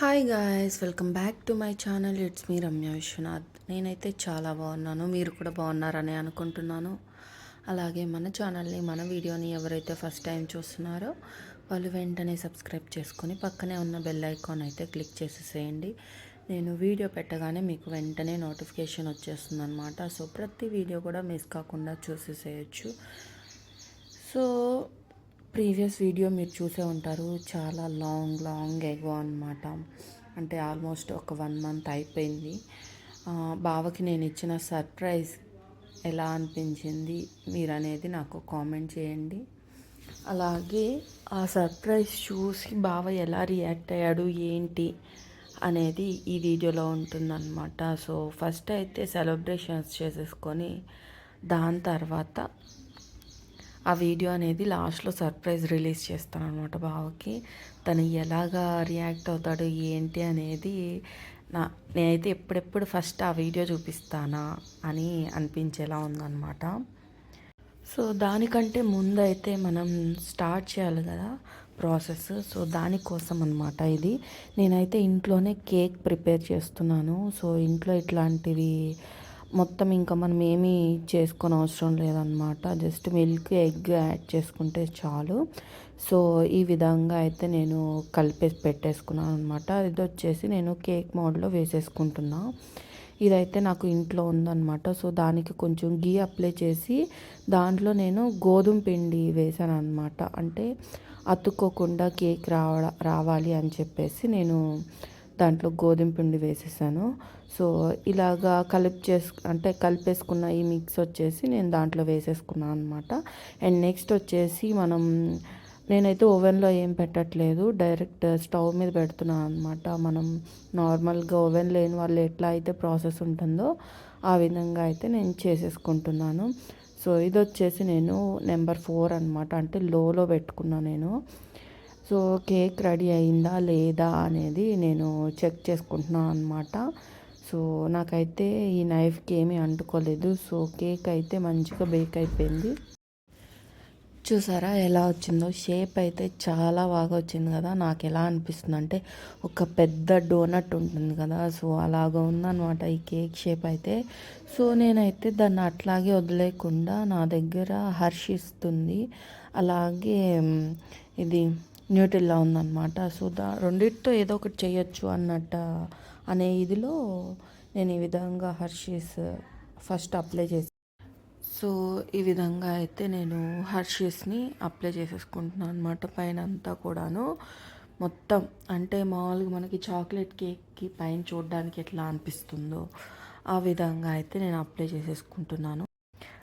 Hi guys welcome back to my channel it's me Ramya Viswanath నేనైతే చాలా బాగున్నాను. మీరు కూడా బాగున్నారని అనుకుంటున్నాను. అలాగే మన ఛానల్ని మన వీడియోని ఎవరైతే ఫస్ట్ టైం చూస్తున్నారో వాళ్ళు వెంటనే సబ్స్క్రైబ్ చేసుకొని పక్కనే ఉన్న బెల్ ఐకాన్ అయితే క్లిక్ చేసేసేయండి. నేను వీడియో పెట్టగానే మీకు వెంటనే నోటిఫికేషన్ వచ్చేస్తుంది అనమాట సో ప్రతి వీడియో కూడా మిస్ కాకుండా చూసేసేయచ్చు. సో ప్రీవియస్ వీడియో మీరు చూసే ఉంటారు. చాలా లాంగ్ లాంగ్ ఎగో అనమాట అంటే ఆల్మోస్ట్ ఒక వన్ మంత్ అయిపోయింది. బావకి నేను ఇచ్చిన సర్ప్రైజ్ ఎలా అనిపించింది మీరు అనేది నాకు కామెంట్ చేయండి. అలాగే ఆ సర్ప్రైజ్ చూసి బావ ఎలా రియాక్ట్ అయ్యాడు ఏంటి అనేది ఈ వీడియోలో ఉంటుందన్నమాట. సో ఫస్ట్ అయితే సెలబ్రేషన్స్ చేసేసుకొని దాని తర్వాత ఆ వీడియో అనేది లాస్ట్లో సర్ప్రైజ్ రిలీజ్ చేస్తాను అనమాట బావకి. తను ఎలాగా రియాక్ట్ అవుతాడు ఏంటి అనేది నా నేనైతే ఎప్పుడెప్పుడు ఫస్ట్ ఆ వీడియో చూపిస్తానా అని అనిపించేలా ఉందన్నమాట. సో దానికంటే ముందు అయితే మనం స్టార్ట్ చేయాలి కదా ప్రాసెస్. సో దానికోసం అనమాట ఇది. నేనైతే ఇంట్లోనే కేక్ ప్రిపేర్ చేస్తున్నాను. సో ఇంట్లో ఇట్లాంటివి మొత్తం ఇంకా మనం ఏమీ చేసుకొని అవసరం లేదనమాట జస్ట్ మిల్క్ ఎగ్ యాడ్ చేసుకుంటే చాలు. సో ఈ విధంగా అయితే నేను కలిపేసి పెట్టేసుకున్నాను అనమాట ఇది వచ్చేసి నేను కేక్ మోడ్లో వేసేసుకుంటున్నా. ఇదైతే నాకు ఇంట్లో ఉందన్నమాట. సో దానికి కొంచెం గీ అప్లై చేసి దాంట్లో నేను గోధుమ పిండి వేసాను అనమాట అంటే అతుక్కోకుండా కేక్ రావడ రావాలి అని చెప్పేసి నేను దాంట్లో గోధుమ పిండి వేసేసాను. సో ఇలాగా కలిపి చేసు అంటే కలిపేసుకున్న ఈ మిక్స్ వచ్చేసి నేను దాంట్లో వేసేసుకున్నాను అనమాట అండ్ నెక్స్ట్ వచ్చేసి మనం నేనైతే ఓవెన్లో ఏం పెట్టట్లేదు. డైరెక్ట్ స్టవ్ మీద పెడుతున్నాను అనమాట మనం నార్మల్గా ఓవెన్ లేని వాళ్ళు ఎట్లా అయితే ప్రాసెస్ ఉంటుందో ఆ విధంగా అయితే నేను చేసేసుకుంటున్నాను. సో ఇది వచ్చేసి నేను నెంబర్ ఫోర్ అనమాట అంటే లోలో పెట్టుకున్నా నేను. సో కేక్ రెడీ అయిందా లేదా అనేది నేను చెక్ చేసుకుంటున్నాను అనమాట సో నాకైతే ఈ నైఫ్కి ఏమీ అంటుకోలేదు. సో కేక్ అయితే మంచిగా బేక్ అయిపోయింది. చూసారా ఎలా వచ్చిందో? షేప్ అయితే చాలా బాగా వచ్చింది కదా. నాకు ఎలా అనిపిస్తుంది అంటే ఒక పెద్ద డోనట్ ఉంటుంది కదా. సో అలాగా ఉందన్నమాట ఈ కేక్ షేప్ అయితే. సో నేనైతే దాన్ని అట్లాగే వదిలేకుండా నా దగ్గర హర్షిస్తుంది అలాగే ఇది న్యూటిల్లా ఉందన్నమాట. సో దా రెండిటితో ఏదో ఒకటి చేయొచ్చు అన్నట్ట అనే ఇదిలో నేను ఈ విధంగా హర్షీస్ ఫస్ట్ అప్లై చేసి సో ఈ విధంగా అయితే నేను హర్షీస్ని అప్లై చేసేసుకుంటున్నాను అనమాట పైన అంతా కూడాను. మొత్తం అంటే మామూలుగా మనకి చాక్లెట్ కేక్కి పైన చూడడానికి ఎట్లా అనిపిస్తుందో ఆ విధంగా అయితే నేను అప్లై చేసేసుకుంటున్నాను.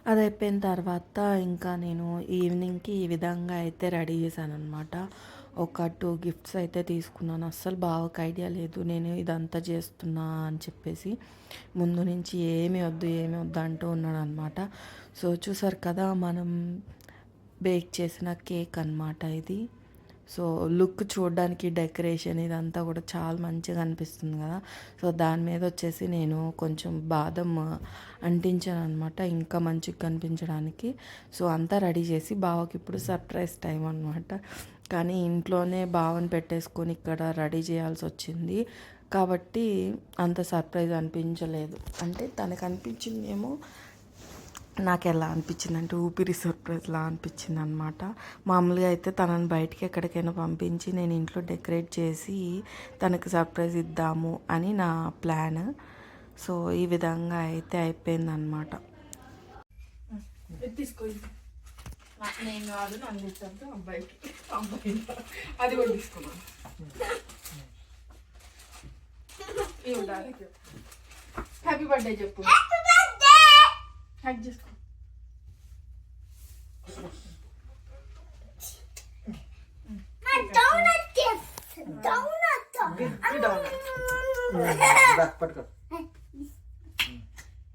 అది అయిపోయిన తర్వాత ఇంకా నేను ఈవినింగ్కి ఈ విధంగా అయితే రెడీ చేశాను అనమాట ఒక టూ గిఫ్ట్స్ అయితే తీసుకున్నాను. అస్సలు బావకు ఐడియా లేదు. నేను ఇదంతా చేస్తున్నా అని చెప్పేసి ముందు నుంచి ఏమి వద్దు ఏమి వద్దు అంటూ ఉన్నాడు అనమాట సో చూసారు కదా మనం బేక్ చేసిన కేక్ అన్నమాట ఇది. సో లుక్ చూడడానికి డెకరేషన్ ఇదంతా కూడా చాలా మంచిగా అనిపిస్తుంది కదా. సో దాని మీద వచ్చేసి నేను కొంచెం బాదం అంటించాను అనమాట ఇంకా మంచిగా కనిపించడానికి. సో అంతా రెడీ చేసి బావకి ఇప్పుడు సర్ప్రైజ్ టైం అనమాట కానీ ఇంట్లోనే బావని పెట్టేసుకొని ఇక్కడ రెడీ చేయాల్సి వచ్చింది కాబట్టి అంత సర్ప్రైజ్ అనిపించలేదు. అంటే తనకు అనిపించిందేమో నాకు ఎలా అనిపించింది అంటే ఊపిరి సర్ప్రైజ్లా అనిపించింది అనమాట మామూలుగా అయితే తనని బయటికి ఎక్కడికైనా పంపించి నేను ఇంట్లో డెకరేట్ చేసి తనకు సర్ప్రైజ్ ఇద్దాము అని నా ప్లాన్. సో ఈ విధంగా అయితే అయిపోయిందనమాట తీసుకో నేను కాదు నన్ను తెచ్చాను అబ్బాయికి. అబ్బాయి అది కూడా తీసుకున్నాను. ఇవ్వడానికి హ్యాపీ బర్త్డే చెప్పు. హ్యాక్ చేసుకో.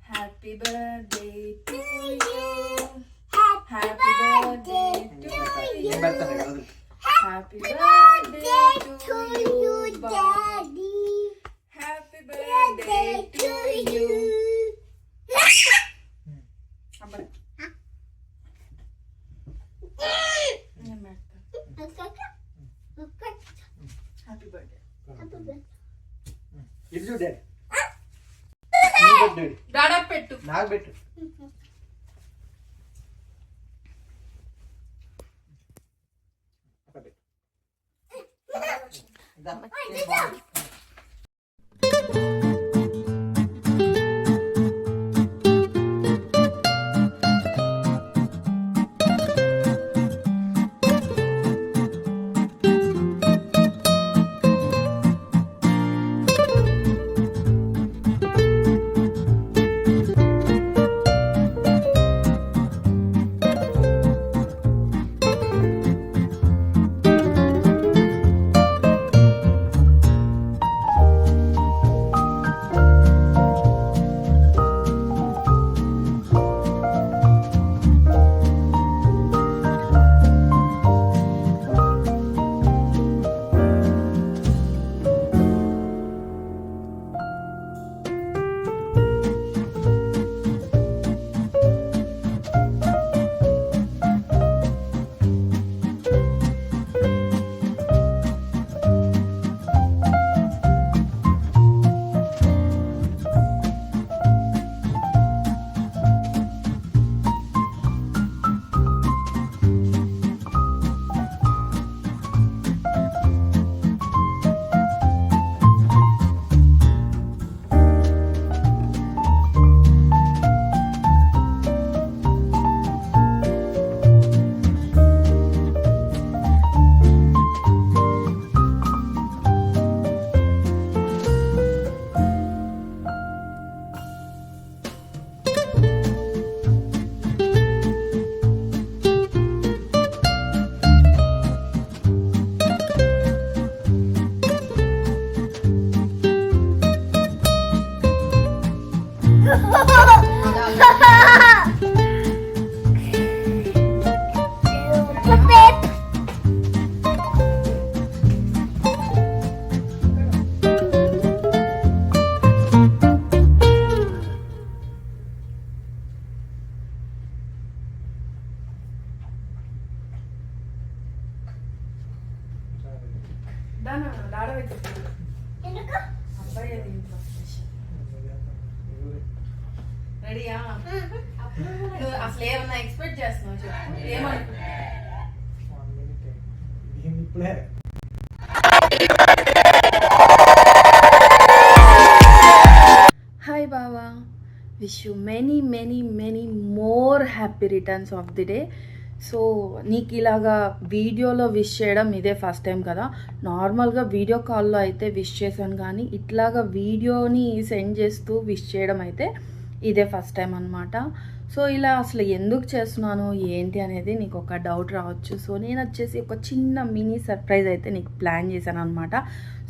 Happy birthday to you Happy birthday to you happy birthday to you happy birthday to you అబ్బాయి నేను పెడతాను హ్యాపీ బర్త్డే ఇది చూడు డాడీ నువ్వు పెట్టు డాడీ డాడా పెట్టు నాకు పెట్టు అక్కడ పెట్టు. wish you many many many more happy returns of the day so నీకు ఇలాగా వీడియోలో విష్ చేయడం ఇదే ఫస్ట్ టైం కదా. నార్మల్గా వీడియో కాల్లో అయితే విష్ చేశాను కానీ ఇట్లాగా వీడియోని సెండ్ చేస్తూ విష్ చేయడం అయితే ఇదే ఫస్ట్ టైం అనమాట సో ఇలా అసలు ఎందుకు చేస్తున్నాను ఏంటి అనేది నీకు ఒక డౌట్ రావచ్చు. సో నేను వచ్చేసి ఒక చిన్న మినీ సర్ప్రైజ్ అయితే నీకు ప్లాన్ చేశాను అనమాట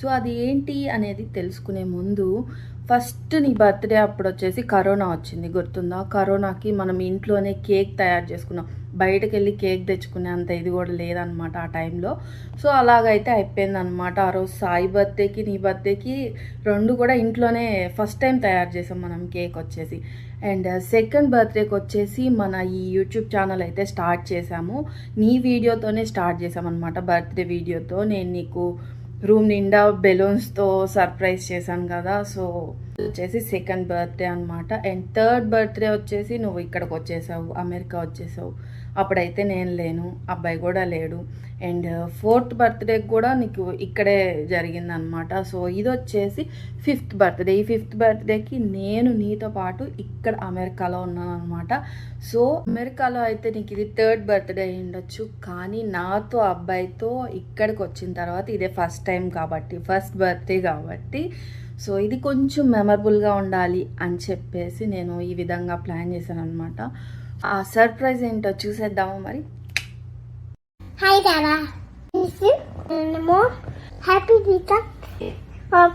సో అది ఏంటి అనేది తెలుసుకునే ముందు ఫస్ట్ నీ బర్త్డే అప్పుడు వచ్చేసి కరోనా వచ్చింది గుర్తుందా? కరోనాకి మనం ఇంట్లోనే కేక్ తయారు చేసుకున్నాం. బయటకు వెళ్ళి కేక్ తెచ్చుకునే అంత ఇది కూడా లేదనమాట ఆ టైంలో. సో అలాగైతే అయిపోయిందనమాట ఆ రోజు సాయి బర్త్డేకి నీ బర్త్డేకి రెండు కూడా ఇంట్లోనే ఫస్ట్ టైం తయారు చేసాం మనం కేక్ వచ్చేసి. అండ్ సెకండ్ బర్త్డేకి వచ్చేసి మన ఈ యూట్యూబ్ ఛానల్ అయితే స్టార్ట్ చేసాము. నీ వీడియోతోనే స్టార్ట్ చేసామన్నమాట బర్త్డే వీడియోతో. నేను నీకు రూమ్ నిండా బెలూన్స్తో సర్ప్రైజ్ చేశాను కదా సో వచ్చేసి సెకండ్ బర్త్డే అనమాట అండ్ థర్డ్ బర్త్డే వచ్చేసి నువ్వు ఇక్కడికి వచ్చేసావు అమెరికా వచ్చేసావు. అప్పుడైతే నేను లేను అబ్బాయి కూడా లేడు. అండ్ ఫోర్త్ బర్త్డేకి కూడా నీకు ఇక్కడే జరిగిందనమాట సో ఇది వచ్చేసి ఫిఫ్త్ బర్త్డే. ఈ ఫిఫ్త్ బర్త్డేకి నేను నీతో పాటు ఇక్కడ అమెరికాలో ఉన్నాను అనమాట సో అమెరికాలో అయితే నీకు ఇది థర్డ్ బర్త్డే అయి ఉండొచ్చు. కానీ నాతో అబ్బాయితో ఇక్కడికి వచ్చిన తర్వాత ఇదే ఫస్ట్ టైం కాబట్టి ఫస్ట్ బర్త్డే కాబట్టి. సో ఇది కొంచెం మెమరబుల్గా ఉండాలి అని చెప్పేసి నేను ఈ విధంగా ప్లాన్ చేశాను అనమాట ఆ సర్ప్రైజ్ ఏంటో చూసేద్దామా మరి? హాయ్ దాదా హ్యాపీ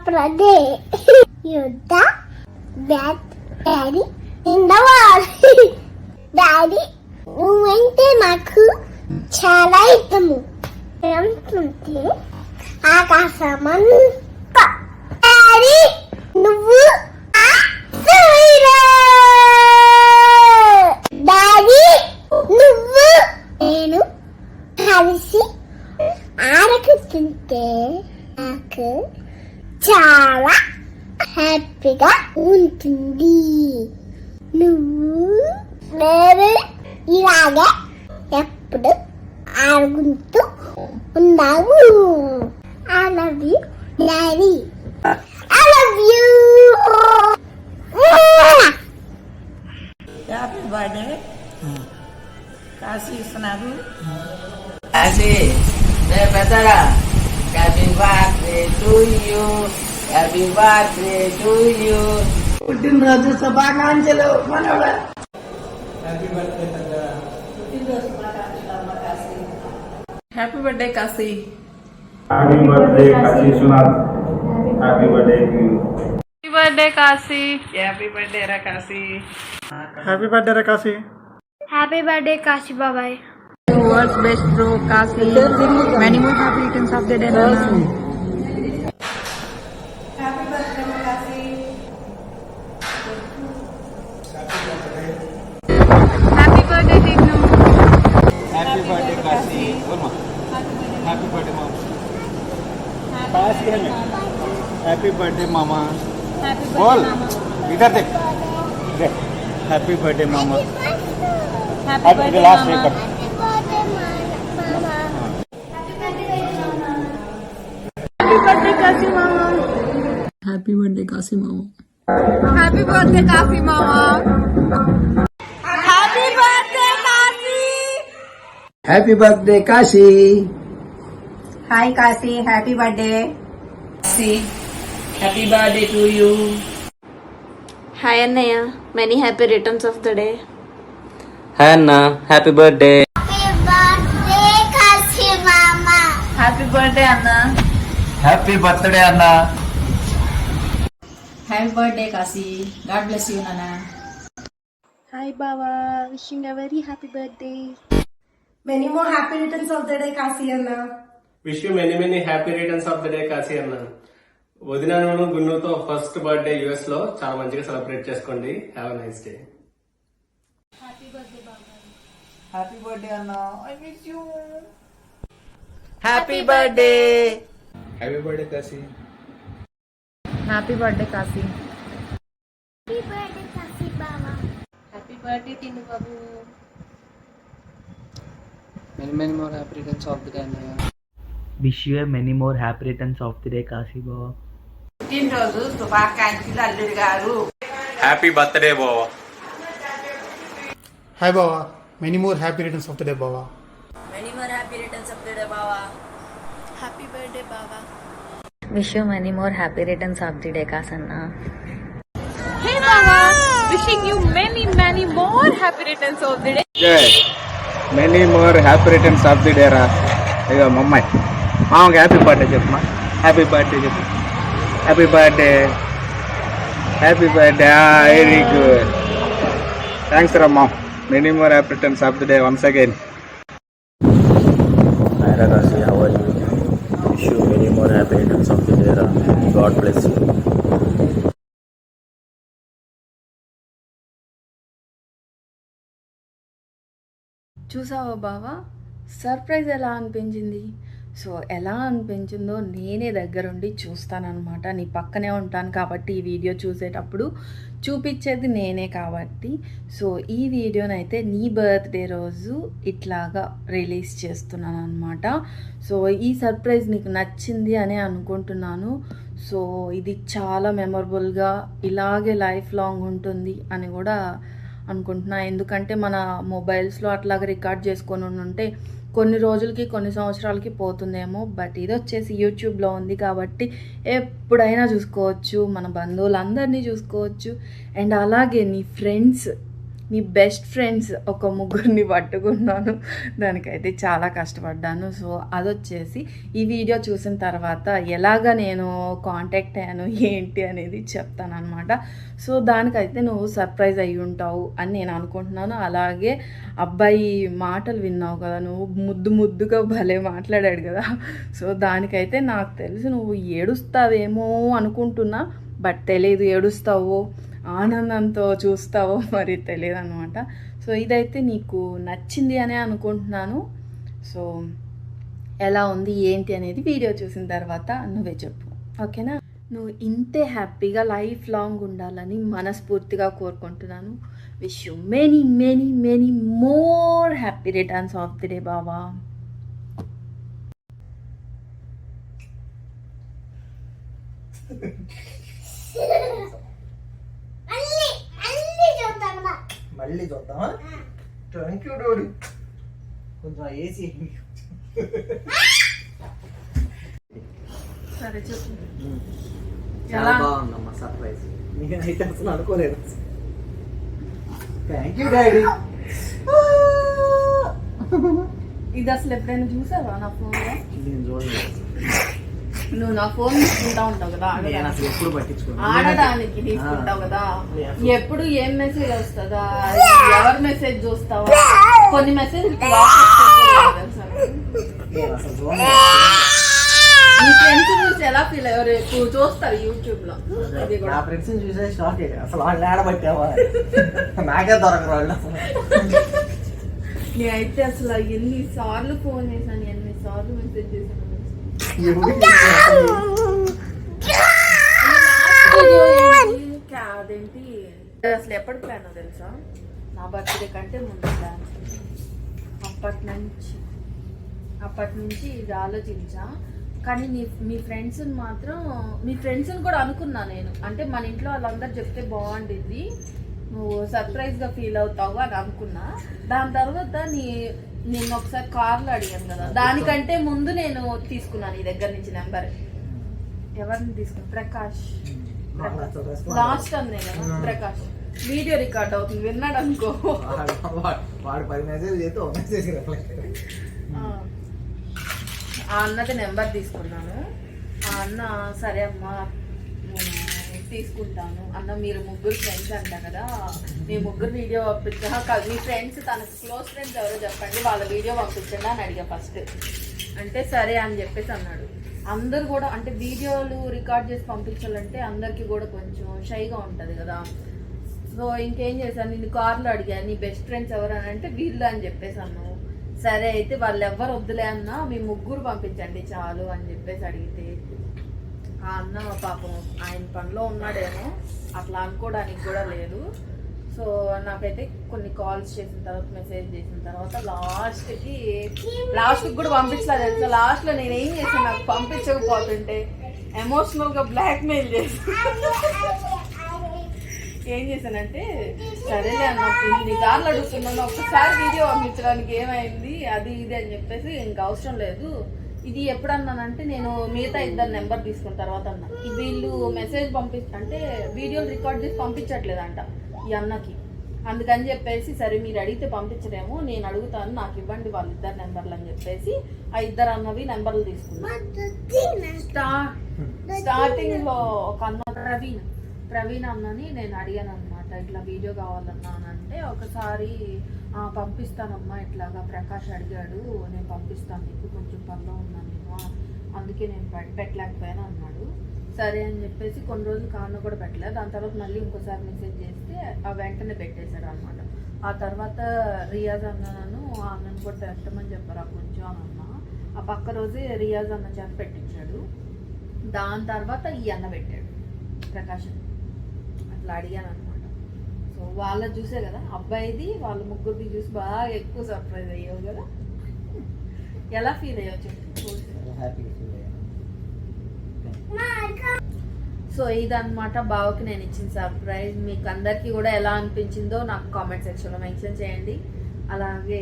ప్రదే యుద్ధ బ్యాట్ డాడీ ఇండవాల్ డాడీ నువ్వంటే నాకు చాలా ఇష్టము. ఆకాశమన్ను ఉన్నావు I love you daddy I love you happy birthday Kashi ఇస్తున్నారు కాశీ రే పెద్దగా happy birthday to you happy birthday to you పుట్టినరోజు శుభాకాంక్షలు మనవడ happy birthday Kashi happy birthday Kashi Sunath happy birthday to you happy birthday Kasi happy birthday రా Kasi happy birthday రా Kasi happy birthday Kasi బాబాయ్ words best bro Kasi many more happy returns of the day happy happy birthday मामा बोल इधर देख happy birthday मामा happy गिलास मामा happy birthday Kashi मामा happy birthday Kashi mama happy birthday Kasi hi Kasi happy birthday C Happy birthday to you. Hi Anaya, many happy returns of the day. Hi Anna, happy birthday. Happy birthday, Kasi Mama. Happy birthday, Anna. Happy birthday, Anna. Happy birthday, Kasi. God bless you, Nana. Hi, Baba. Wishing a very happy birthday. Many more happy returns of the day, Kasi Anna. Wish you many, many happy returns of the day, Kasi Anna. వదినను గున్నుతో first birthday యుఎస్లో చాలా మంచిగా celebrate చేసుకోండి. Have nice day happy birthday అన్న I miss you happy birthday happy birthday Kasi happy birthday Kasi happy birthday Kasi బావా happy birthday Teenu Babu many many more happy returns of the day అన్నయ్య wish you many more happy returns of the day Kasi బావ పుట్టినరోజు శుభాకాంక్షలు అల్లుడు గారు. Happy birthday బావా hi బావా many more happy returns of the day బావా wish you many more happy returns of the day Kasanna wishing you many many more happy returns of the day many more happy returns of the day రా ఇక మమ్మాయి మామకి happy birthday చెప్పమా happy birthday చెప్పు. Happy birthday happy birthday very good thanks రా ma'am many more happy returns of the day once again day రా God bless you చూసావా బావా? సర్ప్రైజ్ ఎలా అనిపించింది? సో ఎలా అనిపించిందో నేనే దగ్గరుండి చూస్తానన్నమాట. నీ పక్కనే ఉంటాను కాబట్టి ఈ వీడియో చూసేటప్పుడు చూపించేది నేనే కాబట్టి. సో ఈ వీడియోనైతే నీ బర్త్డే రోజు ఇట్లాగా రిలీజ్ చేస్తున్నాను అనమాట సో ఈ సర్ప్రైజ్ నీకు నచ్చింది అని అనుకుంటున్నాను. సో ఇది చాలా మెమొరబుల్గా ఇలాగే లైఫ్ లాంగ్ ఉంటుంది అని కూడా అనుకుంటున్నా. ఎందుకంటే మన మొబైల్స్లో అట్లాగా రికార్డ్ చేసుకొని ఉంటే కొన్ని రోజులకి కొన్ని సంవత్సరాలకి పోతుందేమో. బట్ ఇది వచ్చేసి యూట్యూబ్లో ఉంది కాబట్టి ఎప్పుడైనా చూసుకోవచ్చు. మన బంధువులందరినీ చూసుకోవచ్చు. అండ్ అలాగే నీ ఫ్రెండ్స్ నీ బెస్ట్ ఫ్రెండ్స్ ఒక ముగ్గురిని పట్టుకున్నాను. దానికైతే చాలా కష్టపడ్డాను. సో అదొచ్చేసి ఈ వీడియో చూసిన తర్వాత ఎలాగ నేను కాంటాక్ట్ అయ్యాను ఏంటి అనేది చెప్తాను అనమాట సో దానికైతే నువ్వు సర్ప్రైజ్ అయ్యి ఉంటావు అని నేను అనుకుంటున్నాను. అలాగే అబ్బాయి మాటలు విన్నావు కదా నువ్వు ముద్దు ముద్దుగా భలే మాట్లాడాడు కదా. సో దానికైతే నాకు తెలిసి నువ్వు ఏడుస్తావేమో అనుకుంటున్నా బట్ తెలియదు ఏడుస్తావో. ఆనందంతో చూస్తావో మరి తెలియదు అనమాట సో ఇదైతే నీకు నచ్చింది అనే అనుకుంటున్నాను. సో ఎలా ఉంది ఏంటి అనేది వీడియో చూసిన తర్వాత నువ్వే చెప్పు. ఓకేనా? నువ్వు ఇంతే హ్యాపీగా లైఫ్ లాంగ్ ఉండాలని మనస్ఫూర్తిగా కోరుకుంటున్నాను. Wish you many many many more happy returns of the day బావా. మళ్ళీ చూద్దామా? థ్యాంక్ యూ డోడి కొంచెం ఏసీ సరే చెప్పు. చాలా బాగుందమ్మా సర్ప్రైజ్ నేనైతే అసలు అనుకోలేదు. థ్యాంక్ యూ డాడీ ఇది అసలు ఎప్పుడైనా చూసావా నా ఫోన్లో నేను చూడలేదు. నువ్వు నా ఫోన్ తీసుకుంటా ఉంటావు కదా నేను ఆడడానికి. అసలు ఎప్పుడు పట్టించుకోను. ఆడడానికి తీసుకుంటావు కదా ఎప్పుడు ఏం మెసేజ్ వస్తుందా? ఎవరి మెసేజ్ చూస్తావా? కొన్ని మెసేజ్ మీ ఫ్రెండ్స్ చూసి ఎలా ఫీల్ అయ్యారు ఎక్కువ చూస్తారు యూట్యూబ్లో. ఇది నా కూడా ఫ్రెండ్స్ చూసే షాక్ అయ్యా అసలు వాళ్ళు ఆడబట్టావా? నాకే దొరకరు వాళ్ళు అసలు. నేనైతే అసలు ఎన్ని సార్లు ఫోన్ చేశాను ఎన్ని సార్లు మెసేజ్ చేశాను? అదేంటి అసలు ఎప్పటి ప్లాన్ తెలుసా నా బర్త్డే కంటే ముందు ప్లాన్ అప్పటి నుంచి అప్పటి నుంచి ఇది ఆలోచించా కానీ నీ మీ ఫ్రెండ్స్ని మాత్రం మీ ఫ్రెండ్స్ని కూడా అనుకున్నా నేను. అంటే మన ఇంట్లో వాళ్ళందరూ చెప్తే బాగుండిద్ది. నువ్వు సర్ప్రైజ్గా ఫీల్ అవుతావు అని అనుకున్నా. దాని తర్వాత నీ నిన్న ఒకసారి కార్లో అడిగాను కదా. దానికంటే ముందు నేను తీసుకున్నాను నీ దగ్గర నుంచి నెంబర్. ఎవరిని తీసుకున్నా? ప్రకాష్. లాస్ట్ అందే కదా ప్రకాష్. వీడియో రికార్డ్ అవుతుంది విన్నాడు అనుకో. వాడు- పది మెసేజ్ చేస్తే ఒక మెసేజ్ అన్నది నెంబర్ తీసుకున్నాను. ఆ అన్న సరే అమ్మా నేను తీసుకుంటాను. అన్న మీరు ముగ్గురు ఫ్రెండ్స్ అంట కదా మీ ముగ్గురు వీడియో పంపించా. మీ ఫ్రెండ్స్ తనకు క్లోజ్ ఫ్రెండ్స్ ఎవరో చెప్పండి వాళ్ళ వీడియో పంపించండి అని అడిగా ఫస్ట్ అంటే సరే అని చెప్పేసి అన్నాడు. అందరు కూడా అంటే వీడియోలు రికార్డ్ చేసి పంపించాలంటే అందరికీ కూడా కొంచెం షైగా ఉంటుంది కదా. సో ఇంకేం చేశాను? నేను కార్లో అడిగాను నీ బెస్ట్ ఫ్రెండ్స్ ఎవరు అని అంటే వీళ్ళు అని చెప్పేసి అన్నావు. సరే అయితే వాళ్ళు ఎవ్వరు వద్దులే అన్నా మీ ముగ్గురు పంపించండి చాలు అని చెప్పేసి అడిగితే ఆ అన్న పాపం ఆయన పనిలో ఉన్నాడేమో. అట్లా అనుకోవడానికి కూడా లేదు. సో నాకైతే కొన్ని కాల్స్ చేసిన తర్వాత మెసేజ్ చేసిన తర్వాత లాస్ట్కి లాస్ట్కి కూడా పంపించలేదు తెలుసా? లాస్ట్లో నేను ఏం చేశాను నాకు పంపించకపోతుంటే ఎమోషనల్గా బ్లాక్మెయిల్ చేసి ఏం చేశానంటే సరేలే అన్న ఇన్ని సార్లు అడుగుతున్నాను. ఒక్కసారి వీడియో పంపించడానికి ఏమైంది? అది ఇది అని చెప్పేసి ఇంక అవసరం లేదు. ఇది ఎప్పుడన్నానంటే నేను మిగతా ఇద్దరు నెంబర్ తీసుకున్న తర్వాత అన్న. వీళ్ళు మెసేజ్ పంపి అంటే వీడియోలు రికార్డ్ చేసి పంపించట్లేదంట ఈ అన్నకి. అందుకని చెప్పేసి సరే మీరు అడిగితే పంపించరేమో నేను అడుగుతాను నాకు ఇవ్వండి వాళ్ళిద్దరు నెంబర్లు అని చెప్పేసి ఆ ఇద్దరు అన్నవి నెంబర్లు తీసుకున్నాను స్టార్టింగ్లో ఒక అన్న ప్రవీణ్ ప్రవీణ్ అన్నని నేను అడిగాను అనమాట ఇట్లా వీడియో కావాలన్నా అని అంటే ఒకసారి పంపిస్తానమ్మా ఇట్లాగా ప్రకాష్ అడిగాడు నేను పంపిస్తాను నీకు కొంచెం పనిలో ఉన్నాను నేను అందుకే నేను పెట్- పెట్టలేకపోయాను అన్నాడు. సరే అని చెప్పేసి కొన్ని రోజులు కాను కూడా పెట్టలేదు. దాని తర్వాత మళ్ళీ ఇంకోసారి మెసేజ్ చేస్తే ఆ వెంటనే పెట్టేశాడు అనమాట ఆ తర్వాత రియాజ్ అన్నను ఆ అన్నను కూడా పెట్టమని చెప్పారు ఆ కొంచెం అని ఆ పక్క రోజే రియాజ్ అన్న చేత పెట్టించాడు. దాని తర్వాత ఈ అన్న పెట్టాడు ప్రకాష్ అట్లా అడిగాను అనమాట సో వాళ్ళ చూసే కదా. అబ్బాయిది వాళ్ళ ముగ్గురిది చూసి బాగా ఎక్కువ సర్ప్రైజ్ అయ్యావు కదా. ఎలా ఫీల్ అయ్యావు చెప్పు? సో ఇదన్నమాట బావకి నేను ఇచ్చిన సర్ప్రైజ్. మీకు అందరికీ కూడా ఎలా అనిపించిందో నాకు కామెంట్ సెక్షన్లో మెన్షన్ చేయండి. అలాగే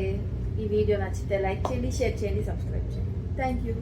ఈ వీడియో నచ్చితే లైక్ చేయండి షేర్ చేయండి సబ్స్క్రైబ్ చేయండి. Thank you.